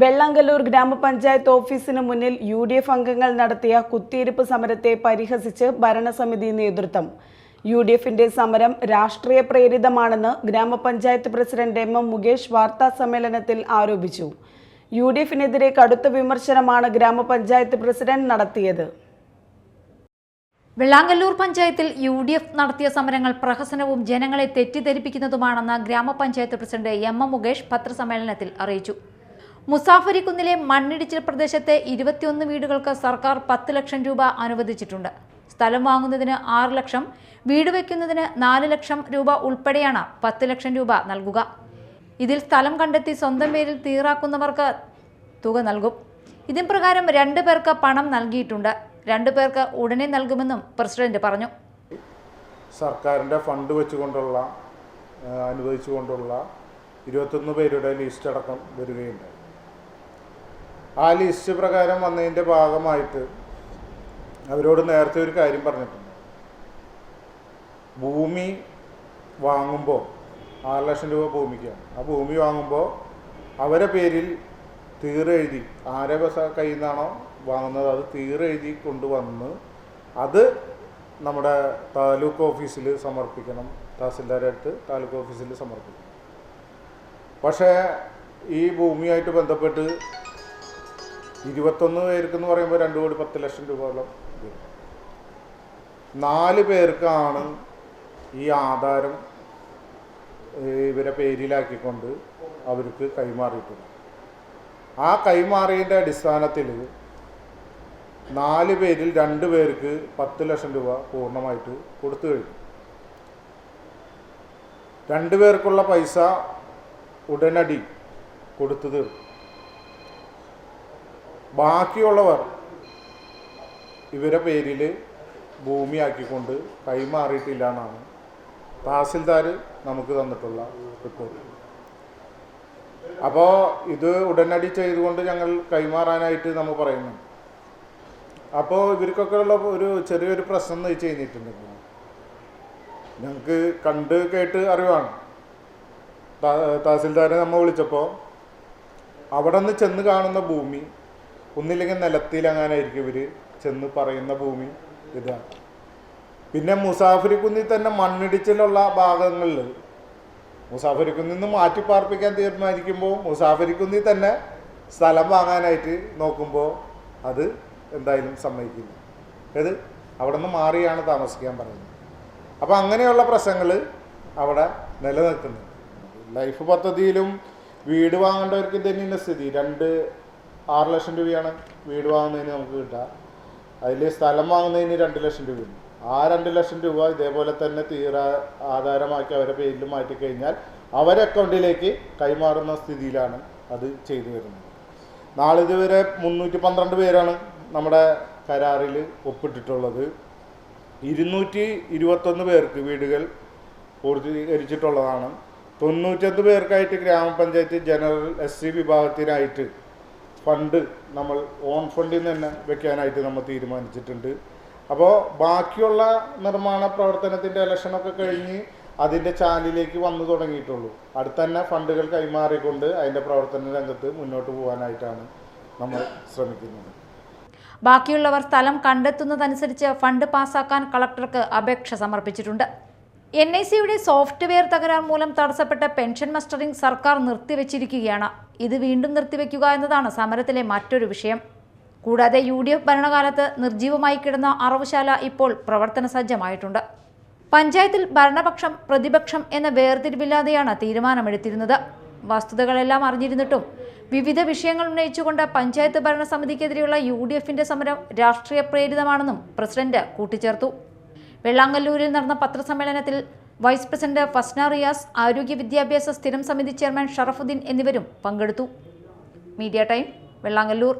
വെള്ളാങ്കല്ലൂർ ഗ്രാമപഞ്ചായത്ത് ഓഫീസിന് മുന്നിൽ യു ഡി എഫ് അംഗങ്ങൾ നടത്തിയ കുത്തിയിരിപ്പ് സമരത്തെ പരിഹസിച്ച് ഭരണസമിതി നേതൃത്വം. യു ഡി എഫിന്റെ സമരം രാഷ്ട്രീയ പ്രേരിതമാണെന്ന് ഗ്രാമപഞ്ചായത്ത് പ്രസിഡന്റ് എം എം മുകേഷ് വാർത്താ സമ്മേളനത്തിൽ ആരോപിച്ചു. യു ഡി എഫിനെതിരെ കടുത്ത വിമർശനമാണ് ഗ്രാമപഞ്ചായത്ത് പ്രസിഡന്റ് നടത്തിയത്. വെള്ളാങ്കല്ലൂർ പഞ്ചായത്തിൽ യു ഡി എഫ് നടത്തിയ സമരങ്ങൾ പ്രഹസനവും ജനങ്ങളെ തെറ്റിദ്ധരിപ്പിക്കുന്നതുമാണെന്ന് ഗ്രാമപഞ്ചായത്ത് പ്രസിഡന്റ് എം എം മുകേഷ് പത്രസമ്മേളനത്തിൽ അറിയിച്ചു. മുസാഫരിക്കുന്നിലെ മണ്ണിടിച്ചിൽ പ്രദേശത്തെ ഇരുപത്തിയൊന്ന് വീടുകൾക്ക് സർക്കാർ പത്ത് ലക്ഷം രൂപ അനുവദിച്ചിട്ടുണ്ട്. സ്ഥലം വാങ്ങുന്നതിന് ആറ് ലക്ഷം വീട് വയ്ക്കുന്നതിന് നാല് ലക്ഷം രൂപ ഉൾപ്പെടെയാണ് പത്ത് ലക്ഷം രൂപ നൽകുക. ഇതിൽ സ്ഥലം കണ്ടെത്തി സ്വന്തം പേരിൽ തീറാക്കുന്നവർക്ക് തുക നൽകും. ഇതിൻ പ്രകാരം രണ്ടു പേർക്ക് പണം നൽകിയിട്ടുണ്ട്. രണ്ടു പേർക്ക് ഉടനെ നൽകുമെന്നും പ്രസിഡന്റ് പറഞ്ഞു. സർക്കാരിന്റെ ഫണ്ട് വെച്ചുകൊണ്ടുള്ള അനുവദിച്ചുകൊണ്ടുള്ള ഇരുപത്തൊന്ന് പേരുടെ ലിസ്റ്റ് അടക്കം വരികയുണ്ടായി. ആ ലിസ്റ്റ് പ്രകാരം വന്നതിന്റെ ഭാഗമായിട്ട് അവരോട് നേരത്തെ ഒരു കാര്യം പറഞ്ഞിട്ടുണ്ട്. ഭൂമി വാങ്ങുമ്പോൾ ആറ് ലക്ഷം രൂപ ഭൂമിക്കാണ് ആ ഭൂമി വാങ്ങുമ്പോൾ അവരെ പേരിൽ തീറെഴുതി ആരെ കയ്യിൽ നിന്നാണോ വാങ്ങുന്നത് അത് തീറെഴുതി കൊണ്ടുവന്ന് അത് നമ്മുടെ താലൂക്ക് ഓഫീസിൽ സമർപ്പിക്കണം. തഹസിൽദാരുടെ താലൂക്ക് ഓഫീസിൽ സമർപ്പിക്കണം. പക്ഷേ ഈ ഭൂമിയായിട്ട് ബന്ധപ്പെട്ട് ഇരുപത്തൊന്ന് പേർക്ക് എന്ന് പറയുമ്പോൾ രണ്ട് കോടി പത്ത് ലക്ഷം രൂപയോളം നാല് പേർക്കാണ് ഈ ആധാരം ഇവരെ പേരിലാക്കിക്കൊണ്ട് അവർക്ക് കൈമാറിയിട്ടുണ്ട് ആ കൈമാറിയതിന്റെ അടിസ്ഥാനത്തിൽ നാല് പേരിൽ രണ്ട് പേർക്ക് പത്ത് ലക്ഷം രൂപ പൂർണമായിട്ട് കൊടുത്തു കഴിഞ്ഞു. രണ്ട് പേർക്കുള്ള പൈസ ഉടനടി കൊടുത്തു തീർക്കും ബാക്കിയുള്ളവർ ഇവരെ പേരിൽ ഭൂമിയാക്കിക്കൊണ്ട് കൈമാറിയിട്ടില്ല എന്നാണ് തഹസിൽദാർ നമുക്ക് തന്നിട്ടുള്ള റിപ്പോർട്ട്. അപ്പോൾ ഇത് ഉടനടി ചെയ്തുകൊണ്ട് ഞങ്ങൾ കൈമാറാനായിട്ട് നമ്മൾ പറയുന്നു. അപ്പോൾ ഇവർക്കൊക്കെ ഉള്ള ഒരു ചെറിയൊരു പ്രശ്നം എന്ന് വെച്ച് കഴിഞ്ഞിട്ടുണ്ടെങ്കിൽ ഞങ്ങൾക്ക് കണ്ട് കേട്ട് അറിവാണ്. തഹസിൽദാരെ നമ്മൾ വിളിച്ചപ്പോൾ അവിടെ നിന്ന് ചെന്ന് കാണുന്ന ഭൂമി ഒന്നില്ലെങ്കിൽ നിലത്തിലങ്ങാനായിരിക്കും ഇവർ ചെന്ന് പറയുന്ന ഭൂമി ഇതാണ് പിന്നെ മുസാഫിരിക്കുന്നിൽ തന്നെ മണ്ണിടിച്ചിലുള്ള ഭാഗങ്ങളിൽ മുസാഫിരിക്കുന്നിൽ നിന്ന് മാറ്റി പാർപ്പിക്കാൻ തീരുമാനിക്കുമ്പോൾ മുസാഫിരിക്കുന്നിൽ തന്നെ സ്ഥലം വാങ്ങാനായിട്ട് നോക്കുമ്പോൾ അത് എന്തായാലും സമ്മതിക്കില്ല. ഏത്? അവിടെ നിന്ന് മാറിയാണ് താമസിക്കാൻ പറയുന്നത്. അപ്പോൾ അങ്ങനെയുള്ള പ്രശ്നങ്ങൾ അവിടെ നിലനിൽക്കുന്നുണ്ട്. ലൈഫ് പദ്ധതിയിലും വീട് വാങ്ങേണ്ടവർക്ക് തന്നെയുള്ള സ്ഥിതി. രണ്ട് ആറ് ലക്ഷം രൂപയാണ് വീട് വാങ്ങുന്നതിന് നമുക്ക് കിട്ടുക. അതിൽ സ്ഥലം വാങ്ങുന്നതിന് രണ്ട് ലക്ഷം രൂപയുണ്ട് ആ രണ്ട് ലക്ഷം രൂപ ഇതേപോലെ തന്നെ തീര ആധാരമാക്കി അവരെ പേരിൽ മാറ്റിക്കഴിഞ്ഞാൽ അവരെ അക്കൗണ്ടിലേക്ക് കൈമാറുന്ന സ്ഥിതിയിലാണ് അത് ചെയ്തു വരുന്നത്. നാളിതുവരെ മുന്നൂറ്റി പന്ത്രണ്ട് പേരാണ് നമ്മുടെ കരാറിൽ ഒപ്പിട്ടിട്ടുള്ളത്. ഇരുന്നൂറ്റി ഇരുപത്തൊന്ന് പേർക്ക് വീടുകൾ പൂർത്തീകരിച്ചിട്ടുള്ളതാണ്. തൊണ്ണൂറ്റൊന്ന് പേർക്കായിട്ട് ഗ്രാമപഞ്ചായത്ത് ജനറൽ എസ് സി വിഭാഗത്തിനായിട്ട് ഫണ്ട് നമ്മൾ ഓൺ ഫണ്ടിൽ നിന്ന് തന്നെ വെക്കാനായിട്ട് നമ്മൾ തീരുമാനിച്ചിട്ടുണ്ട്. അപ്പോൾ ബാക്കിയുള്ള നിർമ്മാണ പ്രവർത്തനത്തിന്റെ ഇലക്ഷനൊക്കെ കഴിഞ്ഞ് അതിന്റെ ചാലിലേക്ക് വന്നു തുടങ്ങിയിട്ടുള്ളൂ. അടുത്ത തന്നെ ഫണ്ടുകൾ കൈമാറിക്കൊണ്ട് അതിന്റെ പ്രവർത്തന രംഗത്ത് മുന്നോട്ട് പോകാനായിട്ടാണ് നമ്മൾ ശ്രമിക്കുന്നത്. ബാക്കിയുള്ളവർ സ്ഥലം കണ്ടെത്തുന്നതനുസരിച്ച് ഫണ്ട് പാസാക്കാൻ കളക്ടർക്ക് അപേക്ഷ സമർപ്പിച്ചിട്ടുണ്ട്. എൻ ഐ സിയുടെ സോഫ്റ്റ്വെയർ തകരാർ മൂലം തടസ്സപ്പെട്ട പെൻഷൻ മസ്റ്ററിംഗ് സർക്കാർ നിർത്തിവെച്ചിരിക്കുകയാണ്. ഇത് വീണ്ടും നിർത്തിവെക്കുക എന്നതാണ് സമരത്തിലെ മറ്റൊരു വിഷയം. കൂടാതെ യു ഡി എഫ് ഭരണകാലത്ത് നിർജീവമായി കിടന്ന അറവുശാല ഇപ്പോൾ പ്രവർത്തന സജ്ജമായിട്ടുണ്ട്. പഞ്ചായത്തിൽ ഭരണപക്ഷം പ്രതിപക്ഷം എന്ന വേർതിരിവില്ലാതെയാണ് തീരുമാനമെടുത്തിരുന്നത്. വസ്തുതകളെല്ലാം അറിഞ്ഞിരുന്നിട്ടും വിവിധ വിഷയങ്ങൾ ഉന്നയിച്ചുകൊണ്ട് പഞ്ചായത്ത് ഭരണസമിതിക്കെതിരെയുള്ള യു ഡി എഫിന്റെ സമരം രാഷ്ട്രീയ പ്രേരിതമാണെന്നും പ്രസിഡന്റ് കൂട്ടിച്ചേർത്തു. വെള്ളാങ്കല്ലൂരിൽ നടന്ന പത്രസമ്മേളനത്തിൽ വൈസ് പ്രസിഡന്റ് ഫസ്ന റിയാസ് ആരോഗ്യ വിദ്യാഭ്യാസ സ്ഥിരം സമിതി ചെയർമാൻ ഷറഫുദ്ദീൻ എന്നിവരും പങ്കെടുത്തു. Media time Vellangallur.